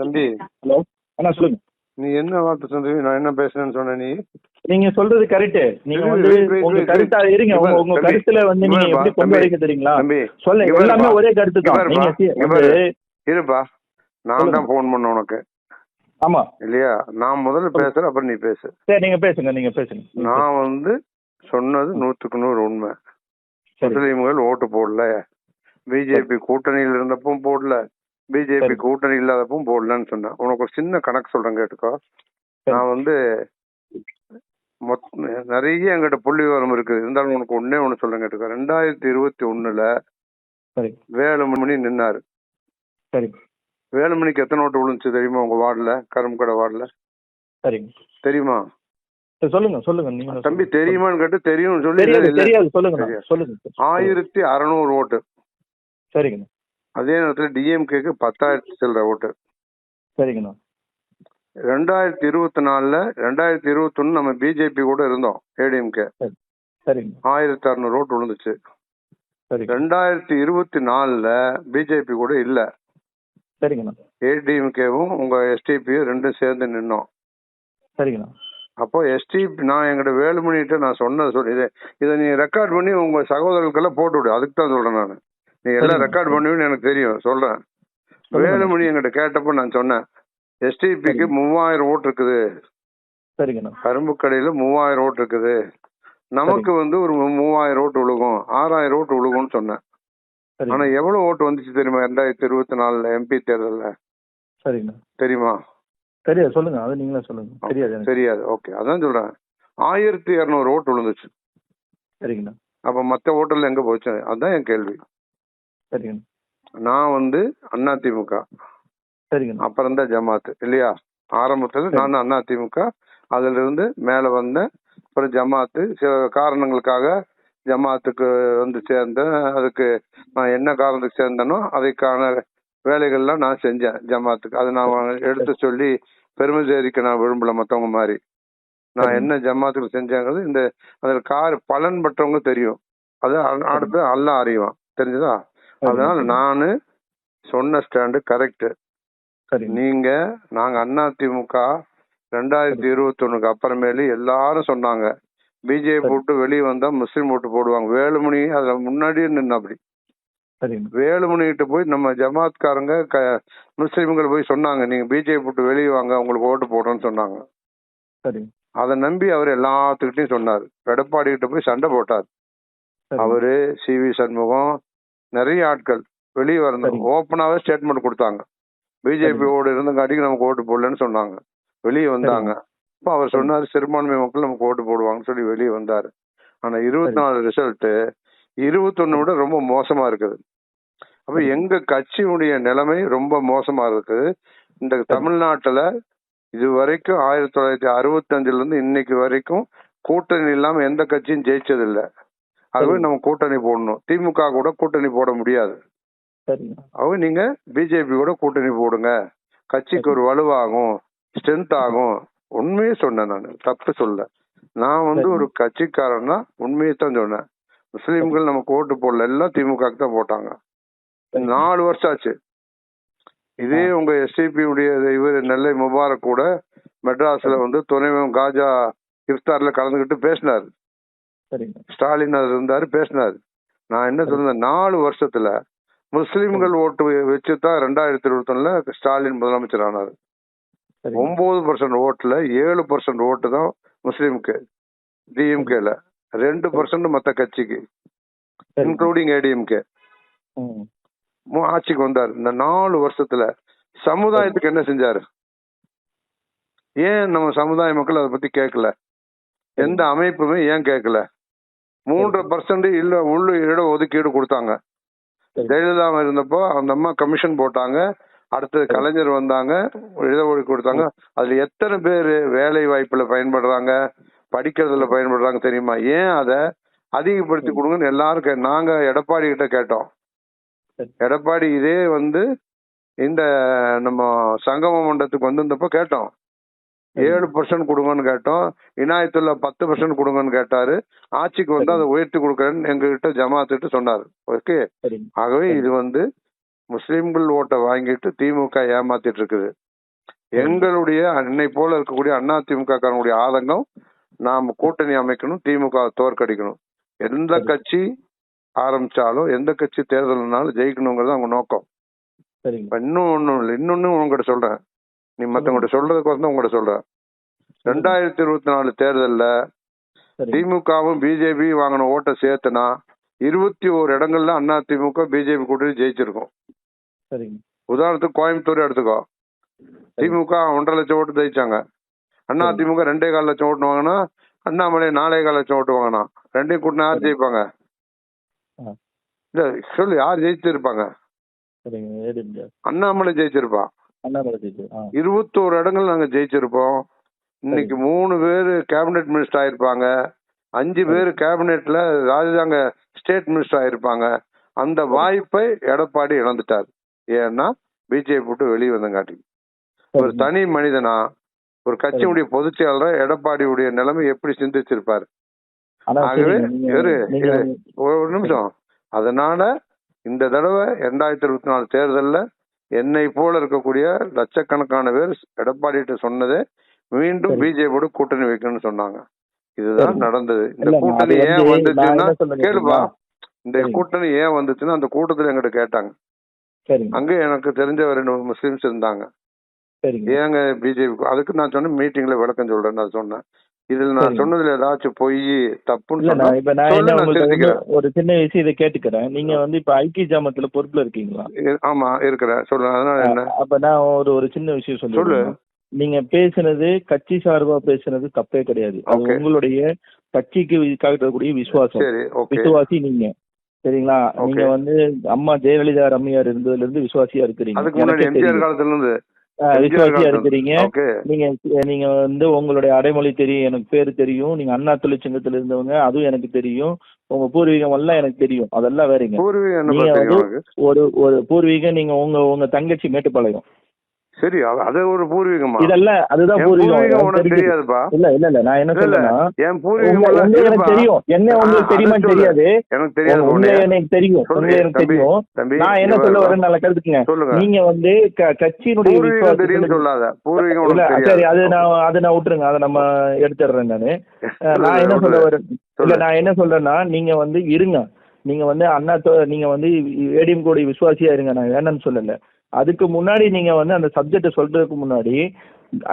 தம்பி. ஹலோ. அண்ணா சொல்லுங்க. நீ என்ன வார்த்தை சொல்றீங்க நான் என்ன பேசுறேன்னு சொன்ன நீ? நீங்க சொல்றது கரெக்ட் நீங்க வந்து உங்க கருத்தா. இருங்க. உங்க உங்க. கருத்துல வந்து நீங்க எப்படி கொண்டு. வரீங்க தெரியுங்களா? சொல்ல எல்லாமே. ஒரே கருத்து தான். நீங்க. இருப்பா. நான். தான் ஃபோன் பண்ண உனக்கு. ஆமா. இல்லையா? நான் முதல்ல பேசுறேன் அப்புறம் நீ பேசு. சரி நீங்க பேசுங்க நீங்க பேசுங்க. நான் வந்து சொன்னது நூத்துக்கு நூறு உண்மை. முஸ்லீம்கள் ஓட்டு போடல. பிஜேபி கூட்டணியில் இருந்தப்பும் போடல. பிஜேபி. கூட்டணி இல்லாதப்பும் போடலன்னு சொன்னேன். உனக்கு ஒரு சின்ன கணக்கு சொல்றேன் கேட்டுக்கோ. நான் வந்து மொத்த நிறைய எங்கிட்ட புள்ளி விவரம் இருக்குது. இருந்தாலும் உனக்கு ஒன்னே ஒண்ணு சொல்றேன் கேட்டுக்கோ. ரெண்டாயிரத்தி இருபத்தி ஒண்ணுல வேலுமணி நின்னாரு. வேலுமணிக்கு எத்தனை ஓட்டு விழுந்துச்சு தெரியுமா உங்க வார்டுல? கரும்புக்கடை வார்டுல. சரிங்க தெரியுமா? சொல்லுங்க சொல்லுங்க. தம்பி தெரியுமான்னு கேட்டு தெரியும்னு சொல்லி சொல்லுங்க ஆயிரத்தி அறநூறு ஓட்டு. சரிங்கண்ணா அதே நேரத்தில் டிஎம்கேக்கு பத்தாயிரத்தி சில்லற ஓட்டு. சரிங்கண்ணா. ரெண்டாயிரத்தி இருபத்தி நாலுல ரெண்டாயிரத்தி இருபத்தி ஒண்ணு நம்ம பிஜேபி கூட இருந்தோம் ஏடிஎம்கே ஆயிரத்தி அறுநூறு ஓட்டு விழுந்துச்சு. ரெண்டாயிரத்தி இருபத்தி நாலுல பிஜேபி கூட இல்ல. சரிங்கண்ணா. ஏடிஎம்கேவும் உங்க எஸ்டிபியும் ரெண்டும் சேர்ந்து நின்னோம். அப்போ எஸ்டிபி நான் எங்கிட்ட வேலுமணிகிட்ட நான் சொன்னது சொல்லி இதை இதை நீ ரெக்கார்ட் பண்ணி உங்க சகோதரர்களுக்கெல்லாம் போட்டு விடு. அதுக்கு தான் சொல்றேன் நான். நீ எல்லாம் சரிங்க. ரெக்கார்ட் பண்ணுவீன்னு எனக்கு தெரியும். சொல்றேன். வேலுமணி எங்கிட்ட கேட்டப்போ நான் சொன்னேன். எஸ்டிபிக்கு சரிங்க. மூவாயிரம் ஓட்டு இருக்குது. கரும்பு கடையில மூவாயிரம் ஓட்டு இருக்குது. நமக்கு வந்து ஒரு மூவாயிரம் ஓட்டு விழுகும். ஆறாயிரம் ஓட்டு விழுகும்னு சொன்னேன். ஆனா சரிங்க எவ்வளவு ஓட்டு வந்துச்சு தெரியுமா? ரெண்டாயிரத்தி இருபத்தி நாலுல எம்பி தேர்தல்ல. சரிங்கண்ணா தெரியுமா? தெரியாது. சொல்லுங்க. அது நீங்களே சொல்லுங்க. தெரியாது தெரியாது. ஓகே. அதான் சொல்றேன். ஆயிரத்தி இருநூறு ஓட்டு விழுந்துச்சு. சரிங்கண்ணா அப்ப மத்த ஓட்டல்ல எங்க போச்சு? அதான் என் கேள்வி. சரிங்கண்ணா நான் வந்து அதிமுக சரிங்கண்ணா அப்புறம் தான் ஜமாத் இல்லையா? ஆரம்பத்துல. நான் அதிமுக அதுல இருந்து மேல வந்தேன் அப்புறம் ஜமாத்து சில காரணங்களுக்காக ஜமாத்துக்கு வந்து சேர்ந்தேன். அதுக்கு நான் என்ன காரணத்துக்கு சேர்ந்தேனோ அதுக்கான வேலைகள்லாம் நான் செஞ்சேன் ஜமாத்துக்கு. அதை நான் எடுத்து சொல்லி பெருமை சேரிக்க நான் விரும்பல மத்தவங்க மாதிரி. நான். என்ன ஜமாத்துக்கு செஞ்சேங்கிறது இந்த அதில் கார் பலன் பெற்றவங்க தெரியும். அது அடுத்து அல்ல அறிவான். தெரிஞ்சுதா? அதனால நான் சொன்ன ஸ்டாண்டு கரெக்ட் நீங்க நாங்க அதிமுக ரெண்டாயிரத்தி இருபத்தி ஒண்ணுக்கு அப்புறமேலு எல்லாரும் சொன்னாங்க. பிஜேபி. விட்டு வெளியே வந்தா முஸ்லீம் ஓட்டு போடுவாங்க. வேலுமணி அதுல முன்னாடியே நின்று அப்படி சரிங்க வேலுமணி கிட்ட போய் நம்ம ஜமாத்காரங்க க முஸ்லீம்கள் போய் சொன்னாங்க. நீங்க பிஜேபி விட்டு வெளியே வாங்க உங்களுக்கு ஓட்டு போடுறோம்னு சொன்னாங்க. அதை நம்பி அவர் எல்லாத்துக்கிட்டையும் சொன்னார். எடப்பாடி கிட்ட போய் சண்டை போட்டார். அவரு சி வி சண்முகம் நிறைய ஆட்கள் வெளியே வரணும். ஓப்பனாவே ஸ்டேட்மெண்ட் கொடுத்தாங்க. பிஜேபியோட இருந்தங்காட்டிக்கு நமக்கு ஓட்டு போடலன்னு சொன்னாங்க. வெளியே வந்தாங்க. அப்ப அவர் சொன்னாரு சிறுபான்மை மக்கள் நமக்கு ஓட்டு போடுவாங்கன்னு சொல்லி வெளியே வந்தாரு. ஆனா இருபத்தி நாலு ரிசல்ட் இருபத்தொன்னு விட ரொம்ப மோசமா இருக்குது. அப்ப சரி. எங்க கட்சியுடைய நிலைமை ரொம்ப மோசமா இருக்குது இந்த தமிழ்நாட்டுல இது வரைக்கும் ஆயிரத்தி தொள்ளாயிரத்தி அறுபத்தஞ்சுல இருந்து இன்னைக்கு வரைக்கும் கூட்டணி இல்லாம எந்த கட்சியும் ஜெயிச்சது சரி. நம்ம கூட்டணி போடணும். திமுக கூட கூட்டணி போட முடியாது. ஆகவே நீங்க பிஜேபி கூட கூட்டணி போடுங்க. கட்சிக்கு ஒரு வலுவாகும் ஸ்ட்ரென்த் ஆகும். உண்மையே சொன்னேன் நான். தப்பு சொல்ல நான் வந்து. ஒரு கட்சிக்காரன்னா உண்மையை தான் சொன்னேன். முஸ்லீம்கள் நமக்கு ஓட்டு போடல. எல்லாம் திமுக தான் போட்டாங்க. நாலு வருஷம் ஆச்சு. இதே உங்க எஸ்டிபி உடைய இவர் நெல்லை முபாரக் கூட மெட்ராஸ்ல வந்து துணைவன் காஜா இஃப்தார்ல கலந்துக்கிட்டு பேசினார். ஸ்டாலின் அதுல இருந்தாரு பேசினார். நான் என்ன சொல்றேன் நாலு வருஷத்துல முஸ்லிம்கள் ஓட்டு வச்சு தான் ரெண்டாயிரத்தி இருபத்தி ஒண்ணுல ஸ்டாலின் முதலமைச்சர் ஆனார். ஒன்பது பர்சன்ட் ஓட்டுல ஏழு பர்சன்ட் ஓட்டு தான் முஸ்லீமுக்கு டிஎம்கேல ரெண்டு பர்சன்ட் மத்த கட்சிக்கு. இன்க்ளூடிங் ஏடிஎம்கே. ஆட்சிக்கு வந்தார். இந்த நாலு வருஷத்துல சமுதாயத்துக்கு என்ன செஞ்சாரு? ஏன் நம்ம சமுதாய மக்கள் அதை பத்தி கேட்கல எந்த அமைப்புமே ஏன் கேட்கல மூன்றரை பர்சன்ட் இல்ல உள்ள இட ஒதுக்கீடு கொடுத்தாங்க. ஜெயலலிதா இருந்தப்போ அந்த அம்மா கமிஷன் போட்டாங்க அடுத்தது. கலைஞர் வந்தாங்க இட ஒதுக்கீடு கொடுத்தாங்க அதுல எத்தனை பேர் வேலை வாய்ப்புல பயன்படுறாங்க படிக்கிறதுல பயன்படுறாங்க தெரியுமா ஏன் அதை அதிகப்படுத்தி. கொடுங்கன்னு எல்லாரும் நாங்க எடப்பாடி கிட்ட கேட்டோம். எடப்பாடி இதே வந்து இந்த நம்ம சங்கம மண்டலத்துக்கு வந்திருந்தப்போ கேட்டோம். ஏழு பர்சன்ட் கொடுங்கன்னு கேட்டோம். இனாயத்துள்ள பத்து பர்சன்ட் கொடுங்கன்னு கேட்டாரு. ஆட்சிக்கு வந்து. அதை உயர்த்தி கொடுக்குறேன்னு எங்ககிட்ட ஜமாத்துட்டு சொன்னாரு. ஓகே? ஆகவே. இது வந்து முஸ்லிம்கள் ஓட்டை வாங்கிட்டு திமுக ஏமாத்திட்டு இருக்குது. எங்களுடைய என்னை போல இருக்கக்கூடிய அண்ணா திமுக காரனுடைய ஆதங்கம் நாம கூட்டணி அமைக்கணும் திமுக தோற்கடிக்கணும். எந்த. கட்சி ஆரம்பிச்சாலும் எந்த கட்சி தேர்தல்னாலும் ஜெயிக்கணுங்கிறது அவங்க நோக்கம். இன்னும் ஒண்ணும் இல்லை. இன்னொன்னு உங்ககிட்ட சொல்றேன். நீ மத்தவங்ககிட்ட சொல்றதுக்கு வந்து உங்ககிட்ட சொல்றேன். ரெண்டாயிரத்தி இருபத்தி நாலு தேர்தல்ல திமுகவும் பிஜேபி வாங்கின ஓட்டை சேர்த்துனா இருபத்தி ஓரு இடங்கள்ல அண்ணா திமுக பிஜேபி கூட்டணி ஜெயிச்சிருக்கும். உதாரணத்துக்கு கோயம்புத்தூர் எடுத்துக்கோ. திமுக ஒன்றரை லட்சம் ஓட்டு ஜெயிச்சாங்க. அண்ணா. திமுக ரெண்டே கால் லட்சம் ஓட்டு வாங்கினா அண்ணாமலை நாலே கால் லட்சம் ஓட்டு வாங்கினா. ரெண்டையும் கூட்டினா யார். ஜெயிப்பாங்க. இல்ல சொல்லு யார் ஜெயிச்சிருப்பாங்க? அண்ணாமலை ஜெயிச்சிருப்பான் இருபத்தோரு இடங்கள் நாங்க ஜெயிச்சிருப்போம். இன்னைக்கு மூணு பேர் கேபினெட் மினிஸ்டர் ஆயிருப்பாங்க. அஞ்சு பேர் கேபினெட்ல ராஜாங்க ஸ்டேட் மினிஸ்டர் ஆயிருப்பாங்க. அந்த வாய்ப்பை எடப்பாடி இழந்துட்டார். ஏன்னா பிஜேபி விட்டு வெளியே வந்தங்காட்டி ஒரு. தனி மனிதனா ஒரு கட்சியுடைய பொதுச் செயலாளர் எடப்பாடியுடைய நிலைமை எப்படி சிந்திச்சிருப்பாரு? ஆகவே, ஒரு நிமிஷம். அதனால இந்த தடவை ரெண்டாயிரத்தி இருபத்தி நாலு தேர்தல்ல என்னை போல இருக்கக்கூடிய லட்சக்கணக்கான பேர் எடப்பாடிட்ட சொன்னதே மீண்டும். பிஜேபியோட கூட்டணி வைக்கணும்னு சொன்னாங்க இதுதான். நடந்தது இந்த கூட்டணி ஏன் வந்துச்சுன்னா கேளுப்பா? இந்த. கூட்டணி ஏன் வந்துச்சுன்னா அந்த கூட்டத்துல என்கிட்ட கேட்டாங்க அங்க எனக்கு தெரிஞ்ச ஒரு ரெண்டு முஸ்லிம்ஸ் இருந்தாங்க ஏங்க பிஜேபி அதுக்கு நான் சொன்ன மீட்டிங்ல விளக்கம் சொல்றேன் நான் சொன்னேன் இதுல நான். சொன்னதுல ஏதாச்சும் பொய் தப்புன்னு இப்ப நான் என்ன. ஒரு சின்ன விஷயம் இதை கேட்டுக்கிறேன். நீங்க வந்து இப்ப ஐக்கிய ஜாமத்துல பொறுப்புல இருக்கீங்களா? ஆமா இருக்கிறேன். சொல்லு அதனால என்ன? அப்ப நான் ஒரு ஒரு சின்ன விஷயம் சொல்லு. நீங்க பேசுனது கட்சி சார்பா பேசுனது தப்பே கிடையாது. அது. உங்களுடைய கட்சிக்கு காட்டக்கூடிய விசுவாசம். விசுவாசி நீங்க. சரிங்களா. நீங்க வந்து அம்மா ஜெயலலிதா ரம்மையார் இருந்ததுல இருந்து விசுவாசியா இருக்கிறீங்க. விசுவாசியா இருக்கிறீங்க. நீங்க நீங்க வந்து உங்களுடைய அடைமொழி தெரியும் எனக்கு பேரு தெரியும். நீங்க அண்ணா தொழிற்சங்கத்துல இருந்தவங்க அதுவும் எனக்கு தெரியும். உங்க பூர்வீகம் எல்லாம் எனக்கு தெரியும். அதெல்லாம் வேறங்க. நீங்க வந்து- ஒரு ஒரு பூர்வீகம் நீங்க உங்க உங்க தங்கச்சி மேட்டுப்பாளையம். சரி அது- ஒரு பூர்வீகமா? இதெல்லாம் அதுதான் பூர்வீகம். உனக்கு தெரியுது. தெரியாதுப்பா. இல்ல இல்ல இல்ல நான் என்ன இல்ல, இல்ல. சொல்றேன்னா என் பூர்வீகம் எனக்கு. தெரியும். என்ன உங்களுக்கு சொல்லு. தெரியாது. எனக்கு தெரியாது. எனக்கு தெரியும். எனக்கு தெரியும். நான் என்ன சொல்ல வா. வரேன் நல்லா கருத்துக்குங்க. நீங்க வந்து கட்சியினுடைய தெரியும் சொல்லாத. பூர்வீகம் இல்ல சரி அது நான் அதை நான் விட்டுருங்க. அதை நம்ம எடுத்துடுறேன் நானு. நான் என்ன சொல்ல வரேன் இல்ல. நான் என்ன சொல்றேன்னா நீங்க வந்து இருங்க. நீங்க வந்து அண்ணா நீங்க வந்து ஏடிஎம் கோடி விசுவாசியா இருங்க. நான் வேணும்னு சொல்லல. அதுக்கு முன்னாடி நீங்க வந்து அந்த சப்ஜெக்ட சொல்றதுக்கு முன்னாடி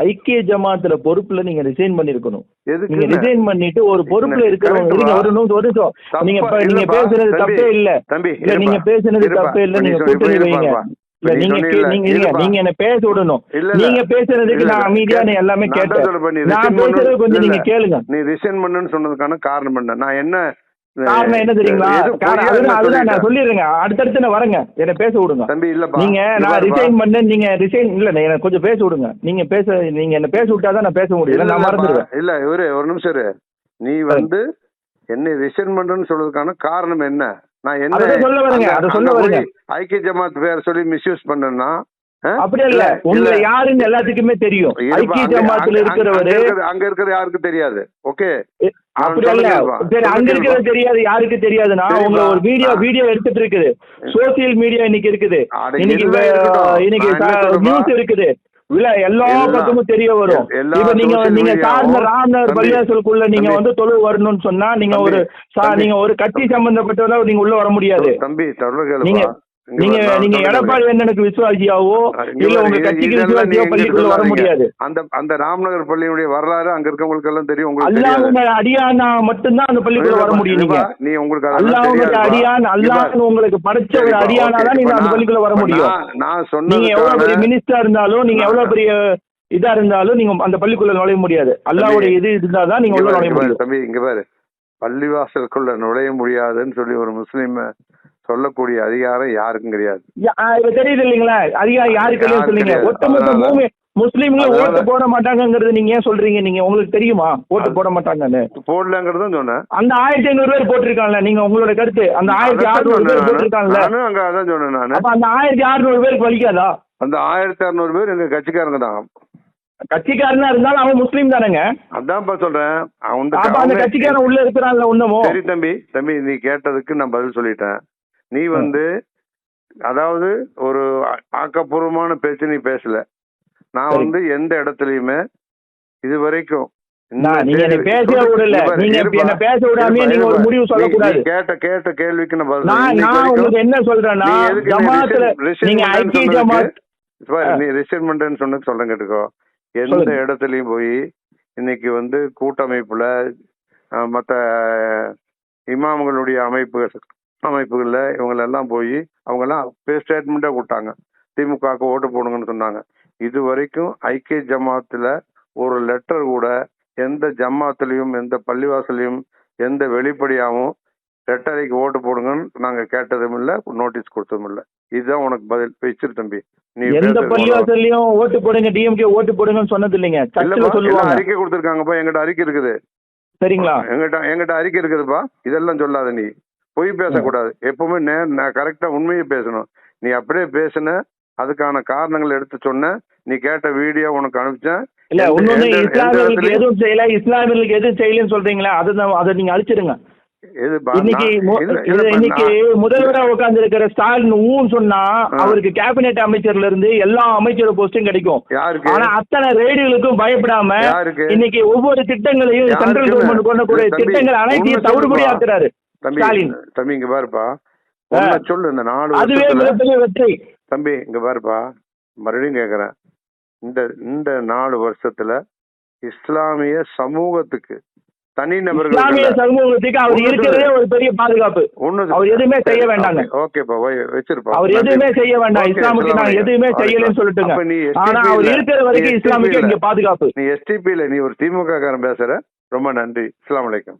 ஐக்கிய ஜமாத்துல பொறுப்புல நீங்க ரிசைன் பண்ணிருக்கணும் நீங்க ரிசைன் பண்ணிட்டு ஒரு பொறுப்புல? இருக்கிறவங்க. ஒரு நிமிஷம் நீங்க நீங்க பேசுறது தப்பே இல்ல இல்ல நீங்க. பேசுனது. தப்பே இல்ல நீங்க கூட்டணி வைங்க. இல்ல நீங்க நீங்க இருப்பா. நீங்க என்ன பேச விடணும் இல்ல, இல்ல. நீங்க பேசுறதுக்கு இல்ல, நான் இல்ல. அமைதியா எல்லாமே கேட்டேன் நான் பேசுறது கொஞ்சம் இல்ல, நீங்க கேளுங்க நீ ரிசைன் பண்ணுன்னு சொன்னதுக்கான காரணம் என்ன நான் என்ன காரணம் என்ன தெரியுங்களா காரணம் அதுதான் நான்? சொல்லிடுறேங்க அடுத்தடுத்து நான் வரேங்க என்ன பேச விடுங்க தம்பி இல்லப்பா நீங்க நான். ரிசைன் பண்ணேன் நீங்க ரிசைன் இல்ல எனக்கு கொஞ்சம் பேச விடுங்க நீங்க பேச நீங்க என்ன பேச விட்டாதான் நான் பேச முடியும் இல்ல, இல்ல நான். மறந்துடுவேன் இல்ல இவரு ஒரு நிமிஷம் இரு நீ வந்து என்னை ரிசைன் பண்றேன்னு சொல்றதுக்கான காரணம் என்ன நான் என்ன சொல்ல வரேங்க, அதை சொல்ல வரேங்க. ஐக்கிய ஜமாத் பேர் சொல்லி மிஸ்யூஸ் பண்ணேன்னா? அப்படி இல்ல உங்களை இல்ல. யாருன்னு எல்லாத்துக்குமே தெரியும் ஐக்கிய ஜமாத்துல இருக்கிறவரு அங்க இருக்கிற- அங்க இருக்கிற யாருக்கும் தெரியாது ஓகே அப்படி இல்ல சரி அங்க. இருக்கிறது தெரியாது யாருக்கு தெரியாதுன்னா. உங்க ஒரு வீடியோ. வீடியோ எடுத்துட்டு இருக்குது சோசியல் மீடியா இன்னைக்கு இருக்குது இன்னைக்கு. இன்னைக்கு? நியூஸ் இருக்குது இல்ல எல்லா. பக்கமும் தெரிய வரும் இப்ப நீங்க நீங்க சார்ந்த ராமர் பள்ளியாசலுக்குள்ள நீங்க. வந்து தொழில் வரணும்னு சொன்னா நீங்க ஒரு. நீங்க ஒரு கட்சி சம்பந்தப்பட்டவங்க நீங்க உள்ள வர முடியாது தம்பி நீங்க நீங்க எடப்பாடி வேண்டனுக்கு விசுவாசியாவோ இல்ல உங்க கட்சிக்கு விசுவாசியோ பள்ளிக்குள்ள வர முடியாது. அந்த அந்த ராம்நகர் பள்ளியுடைய வரலாறு அங்க இருக்கவங்களுக்கு எல்லாம் தெரியும் உங்களுக்கு அல்லாஹ்வுங்க தெரியாது. அடியானா மட்டும்தான் அந்த பள்ளிக்குள்ள வர முடியும் நீங்க. நீ உங்களுக்கு தெரியாதுப்பா. அடியான் அல்லாஹ் உங்களுக்கு படைச்ச ஒரு அடியானா. தான் நீங்க அந்த பள்ளிக்குள்ள வர முடியும். நான்- நீங்க எவ்வளவு பெரிய மினிஸ்டரா இருந்தாலும் நீங்க எவ்வளவு பெரிய இதா இருந்தாலும் நீங்க அந்த பள்ளிக்குள்ள நுழைய முடியாது. அல்லாஹ்வுடைய இது இருந்தாதான் நீங்க உள்ள நுழைய முடியும். தம்பி இங்க பாரு. பள்ளிவாசலுக்குள்ள நுழைய முடியாதுன்னு சொல்லி ஒரு முஸ்லீம் சொல்லக்கூடிய அதிகாரம் யாருக்கும் கிடையாது. தெரியுது இல்லைங்களா? அதிகாரி யாருக்கு சொன்னீங்க. ஒட்டுமொத்த அதனால- மூவி முஸ்லீம்கள் அதனால- ஓட்டு போட மாட்டாங்கங்கிறது நீங்க ஏன் சொல்றீங்க நீங்க? உங்களுக்கு தெரியுமா? ஓட்டு போட மாட்டாங்கன்னு. போடலங்கிறது சொன்னேன். அந்த ஆயிரத்தி ஐநூறு பேர் போட்டிருக்காங்கல்ல நீங்க உங்களோட கருத்து. அந்த ஆயிரத்தி அறுநூறு பேர். போட்டிருக்காங்கல்ல. அங்க அதான் சொன்னேன் நானு. அப்ப அந்த ஆயிரத்தி அறுநூறு பேருக்கு வலிக்காதா? அந்த ஆயிரத்தி அறுநூறு பேர் எங்க கட்சிக்காரங்க தான். கட்சிக்காரனா இருந்தாலும் அவன் முஸ்லீம் தானேங்க? அதான்ப்பா சொல்றேன். அப்ப அந்த கட்சிக்காரன் உள்ள இருக்கிறான்ல இன்னமும் சரி தம்பி தம்பி நீ கேட்டதுக்கு நான் பதில் சொல்லிட்டேன். நீ வந்து அதாவது ஒரு ஆக்கப்பூர்வமான பேச்சு நீ பேசல நான். வந்து எந்த இடத்துலயுமே இது வரைக்கும் கேட்ட கேட்ட கேள்விக்கு என்ன சொல்றேன்னா நீ எதுக்கு நீ ஜமாத்துல ரிசைன்- ரிசைன் நீங்க பண்றேன்னு ஐக்கிய சொன்னதுக்கு- ஜமாத் பாரு, ஆ. நீ ரிசைன் பண்றேன்னு சொன்னது சொல்றேன் கேட்டுக்கோ எந்த. இடத்துலயும் போய் இன்னைக்கு வந்து கூட்டமைப்புல மத்த இமாம்களுடைய அமைப்பு அமைப்புகள்ல இவங்க எல்லாம் போய் அவங்க எல்லாம் ஸ்டேட்மெண்ட்டா கொடுத்தாங்க. திமுகவுக்கு ஓட்டு போடுங்கன்னு சொன்னாங்க. இது வரைக்கும் ஐக்கிய ஜமாத்துல ஒரு லெட்டர் கூட எந்த ஜமாத்துலயும் எந்த பள்ளிவாசலையும் எந்த வெளிப்படையாவும் ரெட்டரைக்கு ஓட்டு போடுங்கன்னு நாங்க கேட்டதும் இல்ல நோட்டீஸ் கொடுத்ததும் இல்ல. இதுதான் உனக்கு பதில். வச்சிரு தம்பி. நீ எந்த. பள்ளிவாசல்லையும் ஓட்டு போடுங்க டிஎம்கே ஓட்டு போடுங்கன்னு சொன்னது இல்லைங்க அறிக்கை கொடுத்துருக்காங்கப்பா. எங்கிட்ட அறிக்கை இருக்குது. சரிங்களா? எங்கிட்ட எங்கிட்ட அறிக்கை இருக்குதுப்பா. இதெல்லாம் சொல்லாத நீ. பொய் பேசக்கூடாது. எப்பவுமே நே நான் கரெக்டா உண்மையை பேசணும். நீ அப்படியே பேசுன அதுக்கான காரணங்கள் எடுத்து சொன்ன நீ கேட்ட வீடியோ உனக்கு அனுப்பிச்சேன். இல்ல எந்த இஸ்லாமியர்களுக்கு எதுவும் செய்யல. இஸ்லாமியர்களுக்கு எதுவும் செய்யலன்னு சொல்றீங்களா? அதை அதை நீங்க அழிச்சிடுங்க எதுப்பா, இன்னைக்கு முதல்வரா உட்கார்ந்து இருக்கிற ஸ்டாலின் ஊன்னு சொன்னா. அவருக்கு கேபினெட் அமைச்சர்ல இருந்து எல்லா அமைச்சர் போஸ்டும் கிடைக்கும். யாருக்கு? ஆனா அத்தனை ரெய்டுகளுக்கும் பயப்படாம இன்னைக்கு ஒவ்வொரு திட்டங்களையும்? சென்ட்ரல் கவர்மெண்ட் கொண்டு திட்டங்கள் அனைத்தையும் ஒண்ணு தவிடுபடி. ஆக்குறாரு தம்பி. தம்பி இங்க பாருப்பா. சொல்லு இந்த நாலு வருஷத்துல. தம்பி இங்க பாருப்பா. மறுபடியும் கேக்குறேன். இந்த இந்த நாலு வருஷத்துல இஸ்லாமிய சமூகத்துக்கு தனிநபர்கள் இஸ்லாமிய சமூகத்துக்கு அவர் இருக்கிறதே. ஒரு பெரிய பாதுகாப்பு. ஒண்ணு அவர் எதுவுமே செய்ய வேண்டாங்க. ஓகேப்பா வச்சிருப்பா. அவர் எதுவுமே செய்ய வேண்டாம். இஸ்லாமுக்கு. நாங்க எதுவுமே. செய்யலன்னு சொல்லிட்டுங்க. நீ ஆனா அவர் ல- இருக்கிற வரைக்கும் இஸ்லாமுக்கு ல- இங்க பாதுகாப்பு. நீ எஸ்டிபில நீ ஒரு திமுக காரன் பேசுற. ரொம்ப நன்றி. அலைக்கும். வாலிக்கும்